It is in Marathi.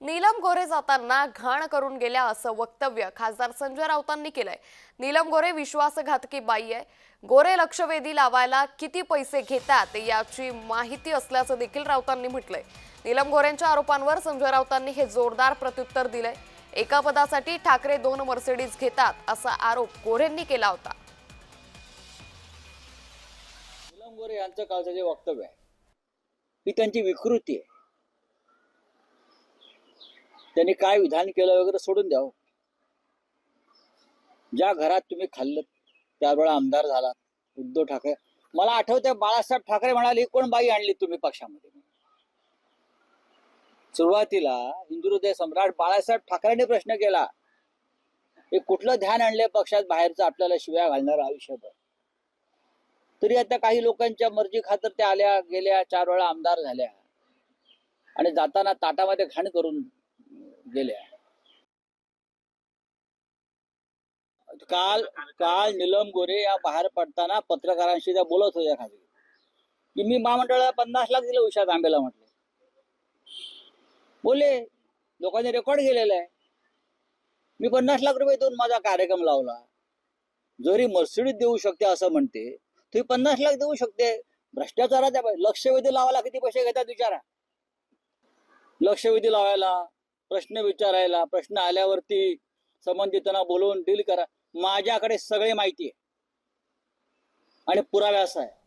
नीलम गोरे जाताना घाण करून गेल्या असं वक्तव्य खासदार संजय राऊतांनी केलंय. नीलम गोरे विश्वासघातकी बाई आहे. गोरे लक्षवेधी लावायला किती पैसे घेतात याची माहिती असल्याचं देखील राऊतांनी म्हटलंय. नीलम गोरेंच्या आरोपांवर संजय राऊतांनी हे जोरदार प्रत्युत्तर दिलंय. एका पदासाठी ठाकरे दोन मर्सिडीज घेतात असा आरोप गोरेंनी केला होता. नीलम गोरे यांचं कालचं जे वक्तव्य आहे ही त्यांची विकृती आहे. त्यांनी काय विधान केलं वगैरे सोडून द्यावं. ज्या घरात तुम्ही खाल्लं त्यावेळेला आमदार झालात उद्धव ठाकरे. मला आठवतंय बाळासाहेब ठाकरे म्हणाले "ही कोण बाई आणली तुम्ही पक्षामध्ये? सुरुवातीला हिंदू हृदय सम्राट बाळासाहेब ठाकरेंनी प्रश्न केला हे कुठलं ध्यान आणलंय पक्षात बाहेरचं? आपल्याला शिव्या घालणार आयुष्यभर. तरी आता काही लोकांच्या मर्जी खातर त्या आल्या गेल्या चार वेळा आमदार झाल्या. आणि जाताना ताटामध्ये घाण करून गेल्या. काल काल निलम गोरे या बाहेर पडताना पत्रकारांशी त्या बोलत होत्या खाली. की मी महामंडळाला पन्नास लाख दिले उषा तांबेला म्हटले. बोले लोकांनी रेकॉर्ड केलेला आहे. मी पन्नास लाख रुपये देऊन माझा कार्यक्रम लावला. जरी मर्सिडीज देऊ शकते असं म्हणते. तुम्ही पन्नास लाख देऊ शकते. भ्रष्टाचारात लक्षवेधी लावायला किती पैसे घेतात विचारा लक्षवेधी लावायला प्रश्न विचारायला प्रश्न आल्यावरती संबंधितांना बोलवून डील करा. माझ्याकडे सगळे माहिती आहे. आणि पुराव्यास आहे.